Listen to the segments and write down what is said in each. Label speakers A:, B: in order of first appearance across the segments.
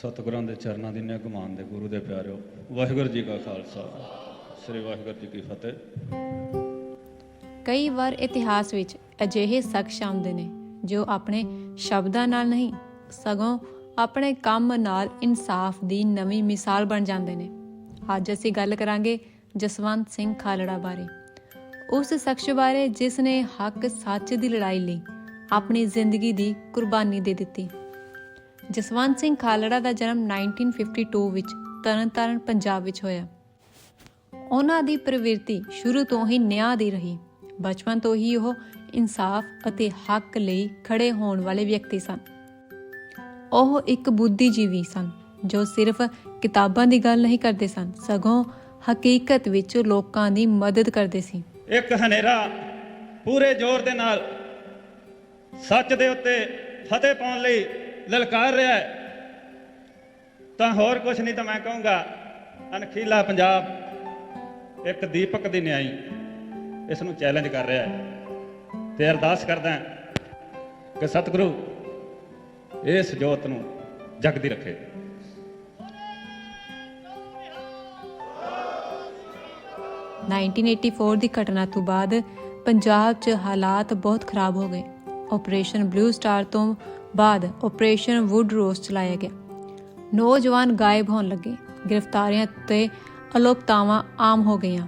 A: ਸਤਿਗੁਰਾਂ ਦੇ ਚਰਨਾਂ ਦੀ ਨਿਗਮਾਨ ਦੇ ਗੁਰੂ ਦੇ ਪਿਆਰਿਓ, ਵਾਹਿਗੁਰੂ ਜੀ ਕਾ ਖਾਲਸਾ। ਸ੍ਰੀ ਵਾਹਿਗੁਰੂ ਜੀ ਕੀ ਫਤਿਹ।
B: ਕਈ ਵਾਰ ਇਤਿਹਾਸ ਵਿੱਚ ਅਜਿਹੇ ਸ਼ਖਸ ਆਉਂਦੇ ਨੇ, ਜੋ ਆਪਣੇ ਸ਼ਬਦਾਂ ਨਾਲ ਨਹੀਂ, ਸਗੋਂ ਆਪਣੇ ਕੰਮ ਨਾਲ ਇਨਸਾਫ ਦੀ ਨਵੀਂ ਮਿਸਾਲ ਬਣ ਜਾਂਦੇ ਨੇ। ਅੱਜ ਅਸੀਂ ਗੱਲ ਕਰਾਂਗੇ ਜਸਵੰਤ ਸਿੰਘ ਖਾਲੜਾ ਬਾਰੇ। ਉਸ ਸ਼ਖਸ ਬਾਰੇ ਜਿਸ ਨੇ ਹੱਕ ਸੱਚ ਦੀ ਲੜਾਈ ਲਈ ਆਪਣੀ ਜ਼ਿੰਦਗੀ ਦੀ ਕੁਰਬਾਨੀ ਦੇ ਦਿੱਤੀ। ਜਸਵੰਤ ਸਿੰਘ ਖਾਲੜਾ ਦਾ ਜਨਮ 1952 ਵਿੱਚ ਤਰਨਤਾਰਨ, ਪੰਜਾਬ ਵਿੱਚ ਹੋਇਆ। ਉਹਨਾਂ ਦੀ ਪ੍ਰਵਿਰਤੀ ਸ਼ੁਰੂ ਤੋਂ ਹੀ ਨਿਆਂ ਦੀ ਰਹੀ। ਬਚਪਨ ਤੋਂ ਹੀ ਉਹ ਇਨਸਾਫ ਅਤੇ ਹੱਕ ਲਈ ਖੜੇ ਹੋਣ ਵਾਲੇ ਵਿਅਕਤੀ ਸਨ। ਉਹ ਇੱਕ ਬੁੱਧੀਜੀਵੀ ਸਨ, ਜੋ ਸਿਰਫ ਕਿਤਾਬਾਂ ਦੀ ਗੱਲ ਨਹੀਂ ਕਰਦੇ ਸਨ, ਸਗੋਂ ਹਕੀਕਤ ਵਿੱਚ ਲੋਕਾਂ ਦੀ ਮਦਦ ਕਰਦੇ ਸੀ।
A: ਇੱਕ ਹਨੇਰਾ ਪੂਰੇ ਜ਼ੋਰ ਦੇ ਨਾਲ ਸੱਚ ਦੇ ਉੱਤੇ ਫਤਿਹ ਪਾਉਣ ਲਈ ਲਲਕਾਰ ਰਿਹਾ ਹੈ। ਤਾਂ ਹੋਰ ਕੁਝ ਨਹੀਂ ਤਾਂ ਮੈਂ ਕਹੂੰਗਾ ਅਨਖੀਲਾ ਪੰਜਾਬ ਇੱਕ ਦੀਪਕ ਦੀ ਨਿਆਈ ਇਸ ਨੂੰ ਚੈਲੰਜ ਕਰ ਰਿਹਾ ਹੈ ਤੇ ਅਰਦਾਸ ਕਰਦਾ ਕਿ ਸਤਿਗੁਰੂ ਇਸ ਜੋਤ ਨੂੰ ਜਗਦੀ ਰੱਖੇ।
B: 1984 ਦੀ ਘਟਨਾ ਤੋਂ ਬਾਅਦ ਪੰਜਾਬ 'ਚ ਹਾਲਾਤ ਬਹੁਤ ਖਰਾਬ ਹੋ ਗਏ। ਆਪਰੇਸ਼ਨ ਬਲੂ ਸਟਾਰ ਤੋਂ ਬਾਅਦ ਆਪਰੇਸ਼ਨ ਵੁੱਡ ਰੋਜ਼ ਚਲਾਇਆ ਗਿਆ। ਨੌਜਵਾਨ ਗਾਇਬ ਹੋਣ ਲੱਗੇ। ਗ੍ਰਿਫਤਾਰੀਆਂ ਤੇ ਅਲੋਪਤਾਵਾਂ ਆਮ ਹੋ ਗਈਆਂ।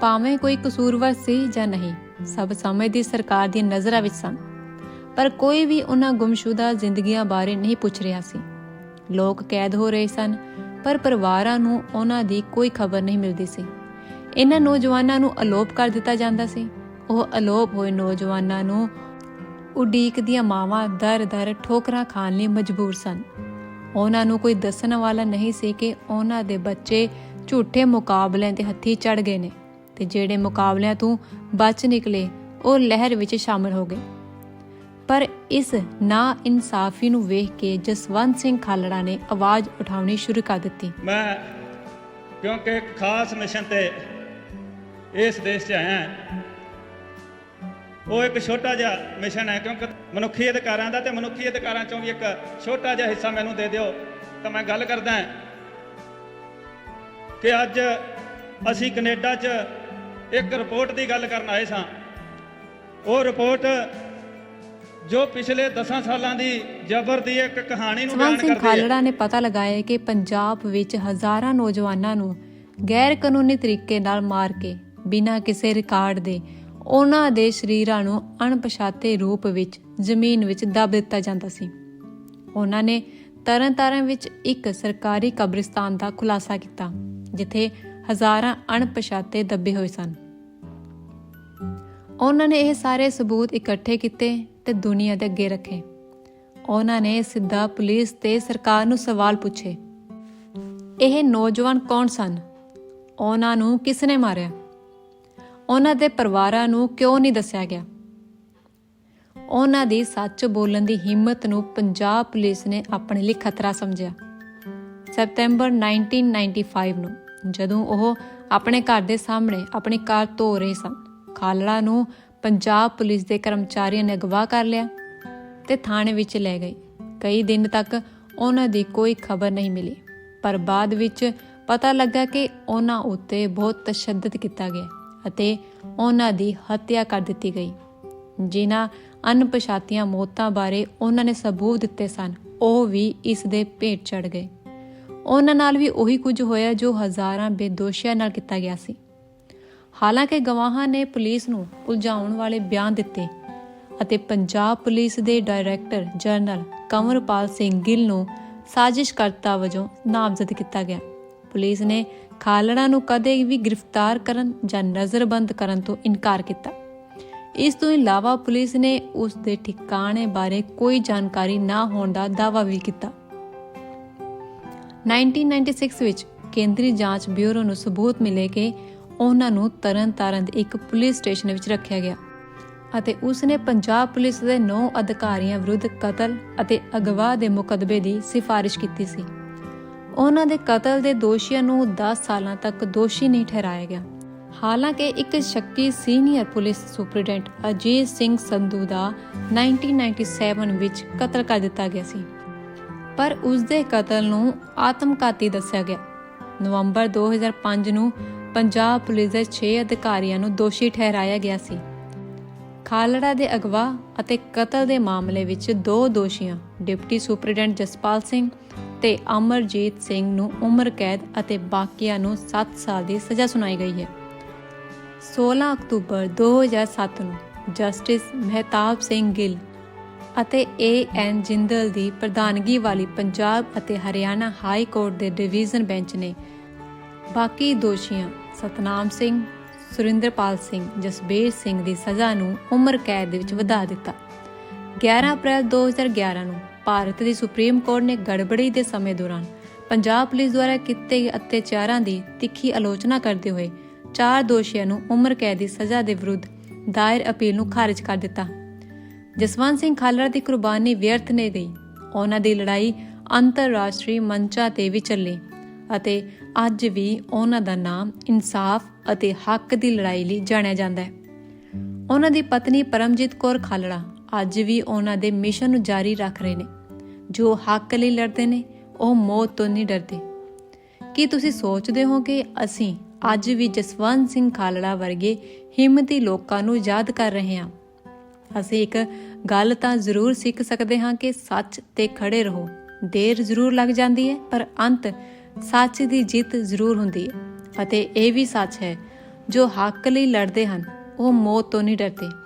B: ਭਾਵੇਂ ਕੋਈ ਕਸੂਰਵਾਰ ਸੀ ਜਾਂ ਨਹੀਂ, ਸਭ ਸਮੇਂ ਦੀ ਸਰਕਾਰ ਦੀਆਂ ਨਜ਼ਰਾਂ ਵਿੱਚ ਸਨ। ਪਰ ਕੋਈ ਵੀ ਉਹਨਾਂ ਗੁੰਮਸ਼ੁਦਾ ਜ਼ਿੰਦਗੀਆਂ ਬਾਰੇ ਨਹੀਂ ਪੁੱਛ ਰਿਹਾ ਸੀ। ਲੋਕ ਕੈਦ ਹੋ ਰਹੇ ਸਨ, ਪਰ ਪਰਿਵਾਰਾਂ ਨੂੰ ਉਹਨਾਂ ਦੀ ਕੋਈ ਖਬਰ ਨਹੀਂ ਮਿਲਦੀ ਸੀ। ਇਹਨਾਂ ਨੌਜਵਾਨਾਂ ਨੂੰ ਅਲੋਪ ਕਰ ਦਿੱਤਾ ਜਾਂਦਾ ਸੀ। ਉਹ ਅਲੋਪ ਹੋਏ ਨੌਜਵਾਨਾਂ ਨੂੰ ਉਡੀਕ ਦੀਆਂ ਮਾਵਾਂ ਦਰ-ਦਰ ਠੋਕਰਾਂ ਖਾਣ ਲਈ ਮਜਬੂਰ ਸਨ। ਉਹਨਾਂ ਨੂੰ ਕੋਈ ਦੱਸਣ ਵਾਲਾ ਨਹੀਂ ਸੀ ਕਿ ਉਹਨਾਂ ਦੇ ਬੱਚੇ ਝੂਠੇ ਮੁਕਾਬਲਿਆਂ ਦੇ ਹੱਥੀ ਚੜ ਗਏ ਨੇ ਤੇ ਜਿਹੜੇ ਮੁਕਾਬਲਿਆਂ ਤੋਂ ਬਚ ਨਿਕਲੇ, ਉਹ ਲਹਿਰ ਵਿੱਚ ਸ਼ਾਮਲ ਹੋ ਗਏ। ਪਰ ਇਸ ਨਾ ਇਨਸਾਫੀ ਨੂੰ ਵੇਖ ਕੇ ਜਸਵੰਤ ਸਿੰਘ ਖਾਲੜਾ ਨੇ ਆਵਾਜ਼ ਉਠਾਉਣੀ ਸ਼ੁਰੂ ਕਰ ਦਿੱਤੀ।
A: ਮੈਂ ਕਿਉਂਕਿ ਖਾਸ ਮਿਸ਼ਨ ਤੇ ਇਸ ਦੇਸ਼ 'ਚ ਆਇਆ ਉਹ ਇੱਕ ਛੋਟਾ ਜਿਹਾ ਮਿਸ਼ਨ ਹੈ ਕਿਉਂਕਿ ਮਨੁੱਖੀ ਅਧਿਕਾਰਾਂ ਦਾ ਤੇ ਮਨੁੱਖੀ ਅਧਿਕਾਰਾਂ 'ਚੋਂ ਵੀ ਇੱਕ ਛੋਟਾ ਜਿਹਾ ਹਿੱਸਾ ਮੈਨੂੰ ਦੇ ਦਿਓ ਤਾਂ ਮੈਂ ਗੱਲ ਕਰਦਾ ਹਾਂ ਕਿ ਅੱਜ ਅਸੀਂ ਕੈਨੇਡਾ 'ਚ ਇੱਕ ਰਿਪੋਰਟ ਦੀ ਗੱਲ ਕਰਨ ਆਏ ਸਾਂ। ਉਹ ਰਿਪੋਰਟ ਜੋ ਪਿਛਲੇ 10 ਸਾਲਾਂ ਦੀ ਜ਼ਬਰ ਦੀ ਇੱਕ ਕਹਾਣੀ ਨੂੰ ਬਿਆਨ ਕਰਦੀ ਹੈ।
B: ਖਾਲੜਾ ਨੇ ਪਤਾ ਲਗਾਇਆ ਕਿ ਪੰਜਾਬ ਵਿੱਚ ਹਜ਼ਾਰਾਂ ਨੌਜਵਾਨਾਂ ਨੂੰ ਗੈਰ ਕਾਨੂੰਨੀ ਤਰੀਕੇ ਨਾਲ ਮਾਰ ਕੇ ਬਿਨਾਂ ਕਿਸੇ ਰਿਕਾਰਡ ਦੇ ਉਹਨਾਂ ਦੇ ਸਰੀਰਾਂ ਨੂੰ ਅਣਪਛਾਤੇ ਰੂਪ ਵਿੱਚ, ਜ਼ਮੀਨ ਵਿੱਚ ਦਬ ਦਿੱਤਾ ਜਾਂਦਾ ਸੀ। ਉਹਨਾਂ ਨੇ ਤਰਨਤਾਰਨ ਵਿੱਚ ਇੱਕ ਸਰਕਾਰੀ ਕਬਰਿਸਤਾਨ ਦਾ ਖੁਲਾਸਾ ਕੀਤਾ, ਜਿੱਥੇ ਹਜ਼ਾਰਾਂ ਅਣਪਛਾਤੇ ਦੱਬੇ ਹੋਏ ਸਨ। ਉਹਨਾਂ ਨੇ ਇਹ ਸਾਰੇ ਸਬੂਤ ਇਕੱਠੇ ਕੀਤੇ ਤੇ ਦੁਨੀਆ ਦੇ ਅੱਗੇ ਰੱਖੇ। ਉਹਨਾਂ ਨੇ ਸਿੱਧਾ ਪੁਲਿਸ ਤੇ ਸਰਕਾਰ ਨੂੰ ਸਵਾਲ ਪੁੱਛੇ, ਇਹ ਨੌਜਵਾਨ ਕੌਣ ਸਨ? ਉਹਨਾਂ ਨੂੰ ਕਿਸ ਨੇ ਮਾਰਿਆ? ਉਹਨਾਂ ਦੇ ਪਰਿਵਾਰਾਂ ਨੂੰ ਕਿਉਂ ਨਹੀਂ ਦੱਸਿਆ ਗਿਆ? ਉਹਨਾਂ ਦੀ ਸੱਚ ਬੋਲਣ ਦੀ ਹਿੰਮਤ ਨੂੰ ਪੰਜਾਬ ਪੁਲਿਸ ਨੇ ਆਪਣੇ ਲਈ ਖਤਰਾ ਸਮਝਿਆ। ਸਪਟੈਂਬਰ 1995 ਨੂੰ, ਜਦੋਂ ਉਹ ਆਪਣੇ ਘਰ ਦੇ ਸਾਹਮਣੇ ਆਪਣੀ ਕਾਰ ਧੋ ਰਹੇ ਸਨ, ਖਾਲੜਾ ਨੂੰ ਪੰਜਾਬ ਪੁਲਿਸ ਦੇ ਕਰਮਚਾਰੀਆਂ ਨੇ ਅਗਵਾ ਕਰ ਲਿਆ ਤੇ ਥਾਣੇ ਵਿੱਚ ਲੈ ਗਏ। ਕਈ ਦਿਨ ਤੱਕ ਉਹਨਾਂ ਦੀ ਕੋਈ ਖਬਰ ਨਹੀਂ ਮਿਲੀ, ਪਰ ਬਾਅਦ ਵਿੱਚ ਪਤਾ ਲੱਗਾ ਕਿ ਉਹਨਾਂ ਉੱਤੇ ਬਹੁਤ ਤਸ਼ੱਦਦ ਕੀਤਾ ਗਿਆ। ਅਤੇ ਉਹਨਾਂ ਦੀ ਹੱਤਿਆ ਕਰ ਦਿੱਤੀ ਗਈ। ਜਿਨ੍ਹਾਂ ਅਣਪਛਾਤੀਆਂ ਮੌਤਾਂ ਬਾਰੇ ਉਹਨਾਂ ਨੇ ਸਬੂਤ ਦਿੱਤੇ ਸਨ, ਉਹ ਵੀ ਇਸ ਦੇ ਭੇਟ ਚੜ ਗਏ। ਉਹਨਾਂ ਨਾਲ ਵੀ ਉਹੀ ਕੁਝ ਹੋਇਆ ਜੋ ਹਜ਼ਾਰਾਂ ਬੇਦੋਸ਼ੀਆਂ ਨਾਲ ਕੀਤਾ ਗਿਆ ਸੀ। ਹਾਲਾਂਕਿ ਗਵਾਹਾਂ ਨੇ ਪੁਲਿਸ ਨੂੰ ਉਲਝਾਉਣ ਵਾਲੇ ਬਿਆਨ ਦਿੱਤੇ ਅਤੇ ਪੰਜਾਬ ਪੁਲਿਸ ਦੇ ਡਾਇਰੈਕਟਰ ਜਨਰਲ ਕੰਵਰਪਾਲ ਸਿੰਘ ਗਿੱਲ ਨੂੰ ਸਾਜ਼ਿਸ਼ਕਰਤਾ ਵਜੋਂ ਨਾਮਜ਼ਦ ਕੀਤਾ ਗਿਆ। ਪੁਲਿਸ ਨੇ ਖਾਲੜਾ ਨੂੰ ਕਦੇ ਵੀ ਗ੍ਰਿਫਤਾਰ ਕਰਨ ਜਾਂ ਨਜ਼ਰਬੰਦ ਕਰਨ ਤੋਂ ਇਨਕਾਰ ਕੀਤਾ। ਇਸ ਤੋਂ ਇਲਾਵਾ ਪੁਲਿਸ ਨੇ ਉਸ ਦੇ ਠਿਕਾਣੇ ਬਾਰੇ ਕੋਈ ਜਾਣਕਾਰੀ ਨਾ ਹੋਣ ਦਾ ਦਾਅਵਾ ਵੀ ਕੀਤਾ। 1996 ਵਿੱਚ ਕੇਂਦਰੀ ਜਾਂਚ ਬਿਊਰੋ ਨੂੰ ਸਬੂਤ ਮਿਲੇ ਕਿ ਉਹਨਾਂ ਨੂੰ ਤਰਨਤਾਰਨ ਦੇ ਇੱਕ ਪੁਲਿਸ ਸਟੇਸ਼ਨ ਵਿੱਚ ਰੱਖਿਆ ਗਿਆ ਅਤੇ ਉਸ ਨੇ ਪੰਜਾਬ ਪੁਲਿਸ ਦੇ 9 ਅਧਿਕਾਰੀਆਂ ਵਿਰੁੱਧ ਕਤਲ ਅਤੇ ਅਗਵਾ ਦੇ ਮੁਕੱਦਮੇ ਦੀ ਸਿਫਾਰਿਸ਼ ਕੀਤੀ ਸੀ। ਉਹਨਾਂ ਦੇ ਕਤਲ ਦੇ ਦੋਸ਼ੀਆਂ ਨੂੰ 10 ਸਾਲਾਂ ਤੱਕ ਦੋਸ਼ੀ ਨਹੀਂ ਠਹਿਰਾਇਆ ਗਿਆ। ਹਾਲਾਂਕਿ ਇੱਕ ਸ਼ੱਕੀ senior police superintendent Ajit Singh Sandhu ਦਾ 1997 ਵਿੱਚ ਕਤਲ ਕਰ ਦਿੱਤਾ ਗਿਆ ਸੀ। ਪਰ ਉਸ ਦੇ ਕਤਲ ਨੂੰ ਆਤਮਘਾਤੀ ਦੱਸਿਆ ਗਿਆ। ਨਵੰਬਰ 2005 ਨੂੰ ਪੰਜਾਬ ਪੁਲਿਸ ਦੇ 6 ਅਧਿਕਾਰੀਆਂ ਨੂੰ ਦੋਸ਼ੀ ਠਹਿਰਾਇਆ ਗਿਆ ਸੀ। ਖਾਲੜਾ ਦੇ ਅਗਵਾ ਅਤੇ ਕਤਲ ਦੇ ਮਾਮਲੇ ਵਿੱਚ ਦੋ ਦੋਸ਼ੀਆਂ, ਡਿਪਟੀ ਸੁਪਰਡੈਂਟ ਜਸਪਾਲ ਸਿੰਘ ਤੇ ਅਮਰਜੀਤ ਸਿੰਘ ਨੂੰ ਉਮਰ ਕੈਦ ਅਤੇ ਬਾਕੀਆਂ ਨੂੰ 7 ਸਾਲ ਦੀ ਸਜ਼ਾ ਸੁਣਾਈ ਗਈ ਹੈ। 16 ਅਕਤੂਬਰ 2007 ਨੂੰ ਜਸਟਿਸ ਮਹਿਤਾਬ ਸਿੰਘ ਗਿੱਲ ਅਤੇ ਏ ਐਨ ਜਿੰਦਲ ਦੀ ਪ੍ਰਧਾਨਗੀ ਵਾਲੀ ਪੰਜਾਬ ਅਤੇ ਹਰਿਆਣਾ ਹਾਈ ਕੋਰਟ ਦੇ ਡਿਵੀਜ਼ਨ ਬੈਂਚ ਨੇ ਬਾਕੀ ਦੋਸ਼ੀਆਂ ਸਤਨਾਮ ਸਿੰਘ, ਸੁਰਿੰਦਰਪਾਲ ਸਿੰਘ, ਜਸਬੀਰ ਸਿੰਘ ਦੀ ਸਜ਼ਾ ਨੂੰ ਉਮਰ ਕੈਦ ਦੇ ਵਿੱਚ ਵਧਾ ਦਿੱਤਾ। 11 ਅਪ੍ਰੈਲ 2011 ਨੂੰ ਭਾਰਤ ਦੀ ਸੁਪਰੀਮ ਕੋਰਟ ਨੇ ਗੜਬੜੀ ਦੇ ਸਮੇਂ ਦੌਰਾਨ ਪੰਜਾਬ ਪੁਲਿਸ ਦੁਆਰਾ ਕੀਤੇ ਗਏ ਅਤਿਆਚਾਰਾਂ ਦੀ ਤਿੱਖੀ ਆਲੋਚਨਾ ਕਰਦੇ ਹੋਏ ਚਾਰ ਦੋਸ਼ੀਆਂ ਨੂੰ ਉਮਰ ਕੈਦ ਦੀ ਸਜ਼ਾ ਦੇ ਵਿਰੁੱਧ ਦਾਇਰ ਅਪੀਲ ਨੂੰ ਖਾਰਜ ਕਰ ਦਿੱਤਾ। ਜਸਵੰਤ ਸਿੰਘ ਖਾਲੜਾ ਦੀ ਕੁਰਬਾਨੀ ਵਿਅਰਥ ਨਹੀਂ ਗਈ। ਉਹਨਾਂ ਦੀ ਲੜਾਈ ਅੰਤਰਰਾਸ਼ਟਰੀ ਮੰਚਾਂ ਤੇ ਵੀ ਚੱਲੀ ਅਤੇ ਅੱਜ ਵੀ ਉਹਨਾਂ ਦਾ ਨਾਮ ਇਨਸਾਫ ਅਤੇ ਹੱਕ ਦੀ ਲੜਾਈ ਲਈ ਜਾਣਿਆ ਜਾਂਦਾ ਹੈ। ਉਹਨਾਂ ਦੀ ਪਤਨੀ ਪਰਮਜੀਤ ਕੌਰ ਖਾਲੜਾ ਅੱਜ ਵੀ ਉਹਨਾਂ ਦੇ ਮਿਸ਼ਨ ਨੂੰ ਜਾਰੀ ਰੱਖ ਰਹੇ ਨੇ। ਜੋ ਹੱਕ ਲਈ ਲੜਦੇ ਨੇ, ਉਹ ਮੌਤ ਤੋਂ ਨਹੀਂ ਡਰਦੇ। ਕੀ ਤੁਸੀਂ ਸੋਚਦੇ ਹੋ ਕਿ ਅਸੀਂ ਅੱਜ ਵੀ ਜਸਵੰਤ ਸਿੰਘ ਖਾਲੜਾ ਵਰਗੇ ਹਿੰਮਤੀ ਲੋਕਾਂ ਨੂੰ ਯਾਦ ਕਰ ਰਹੇ ਹਾਂ? ਅਸੀਂ ਇੱਕ ਗੱਲ ਤਾਂ ਜ਼ਰੂਰ ਸਿੱਖ ਸਕਦੇ ਹਾਂ ਕਿ ਸੱਚ ਤੇ ਖੜੇ ਰਹੋ। ਦੇਰ ਜ਼ਰੂਰ ਲੱਗ ਜਾਂਦੀ ਹੈ, ਪਰ ਅੰਤ ਸੱਚ ਦੀ ਜਿੱਤ ਜ਼ਰੂਰ ਹੁੰਦੀ ਹੈ। ਅਤੇ ਇਹ ਵੀ ਸੱਚ ਹੈ, ਜੋ ਹੱਕ ਲਈ ਲੜਦੇ ਹਨ, ਉਹ ਮੌਤ ਤੋਂ ਨਹੀਂ ਡਰਦੇ।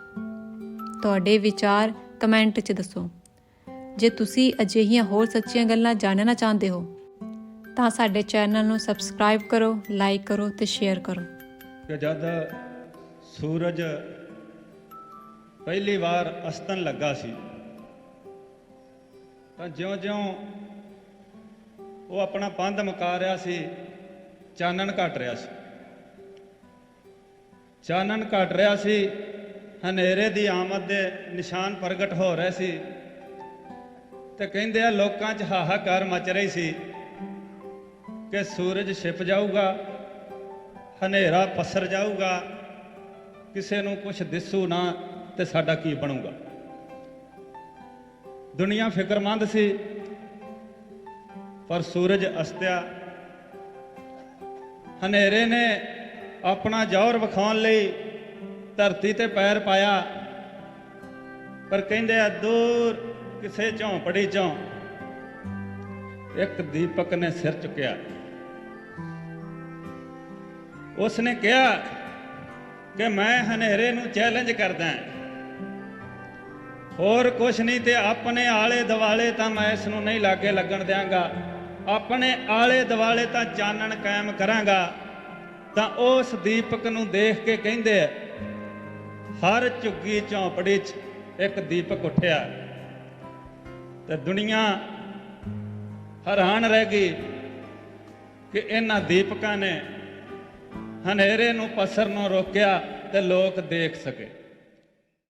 B: ਤੁਹਾਡੇ ਵਿਚਾਰ ਕਮੈਂਟ 'ਚ ਦੱਸੋ। ਜੇ ਤੁਸੀਂ ਅਜਿਹੀਆਂ ਹੋਰ ਸੱਚੀਆਂ ਗੱਲਾਂ ਜਾਣਨਾ ਚਾਹੁੰਦੇ ਹੋ, ਤਾਂ ਸਾਡੇ ਚੈਨਲ ਨੂੰ ਸਬਸਕ੍ਰਾਈਬ ਕਰੋ, ਲਾਈਕ ਕਰੋ ਤੇ ਸ਼ੇਅਰ ਕਰੋ।
A: ਜਦ ਸੂਰਜ ਪਹਿਲੀ ਵਾਰ ਅਸਤਨ ਲੱਗਾ ਸੀ, ਤਾਂ ਜਿਉਂ-ਜਿਉਂ ਉਹ ਆਪਣਾ ਪੰਧ ਮੁਕਾ ਰਿਹਾ ਸੀ, ਚਾਨਣ ਘਟ ਰਿਹਾ ਸੀ। ਚਾਨਣ ਘਟ ਰਿਹਾ ਸੀ ਹਨੇਰੇ ਦੀ ਆਮਦ ਦੇ ਨਿਸ਼ਾਨ ਪ੍ਰਗਟ ਹੋ ਰਹੇ ਸੀ ਤੇ ਕਹਿੰਦੇ ਆ, ਲੋਕਾਂ 'ਚ ਹਾਹਾਕਾਰ ਮਚ ਰਹੀ ਸੀ ਕਿ ਸੂਰਜ ਛਿਪ ਜਾਊਗਾ, ਹਨੇਰਾ ਪਸਰ ਜਾਊਗਾ, ਕਿਸੇ ਨੂੰ ਕੁਝ ਦਿਸੂ ਨਾ ਤੇ ਸਾਡਾ ਕੀ ਬਣੂਗਾ। ਦੁਨੀਆ ਫਿਕਰਮੰਦ ਸੀ, ਪਰ ਸੂਰਜ ਅਸਤਿਆ। ਹਨੇਰੇ ਨੇ ਆਪਣਾ ਜ਼ੋਰ ਵਿਖਾਉਣ ਲਈ ਧਰਤੀ ਤੇ ਪੈਰ ਪਾਇਆ। ਪਰ ਕਹਿੰਦੇ ਆ ਦੂਰ ਕਿਸੇ ਝੌਂਪੜੀ ਚੋਂ। ਇੱਕ ਦੀਪਕ ਨੇ ਸਿਰ ਚੁੱਕਿਆ। ਉਸ ਨੇ ਕਿਹਾ ਕਿ ਮੈਂ ਹਨੇਰੇ ਨੂੰ ਚੈਲੰਜ ਕਰਦਾ ਹੋਰ ਕੁਛ ਨਹੀਂ ਤੇ ਆਪਣੇ ਆਲੇ ਦਿਵਾਲੇ ਤਾਂ ਮੈਂ ਇਸ ਨੂੰ ਨਹੀਂ ਲਾਗੇ ਲੱਗਣ ਦਿਆਂਗਾ। ਆਪਣੇ ਆਲੇ ਦਿਵਾਲੇ ਤਾਂ ਚਾਨਣ ਕਾਇਮ ਕਰਾਂਗਾ। ਤਾਂ ਉਸ ਦੀਪਕ ਨੂੰ ਦੇਖ ਕੇ ਕਹਿੰਦੇ ਆ, ਹਰ ਝੁੱਗੀ ਝੌਂਪੜੀ 'ਚ ਇੱਕ ਦੀਪਕ ਉੱਠਿਆ। ਤੇ ਦੁਨੀਆ ਹੈਰਾਨ ਰਹਿ ਗਈ ਕਿ ਇਹਨਾਂ ਦੀਪਕਾਂ ਨੇ ਹਨੇਰੇ ਨੂੰ ਪਸਰ ਨੂੰ ਰੋਕਿਆ ਤੇ ਲੋਕ ਦੇਖ ਸਕੇ।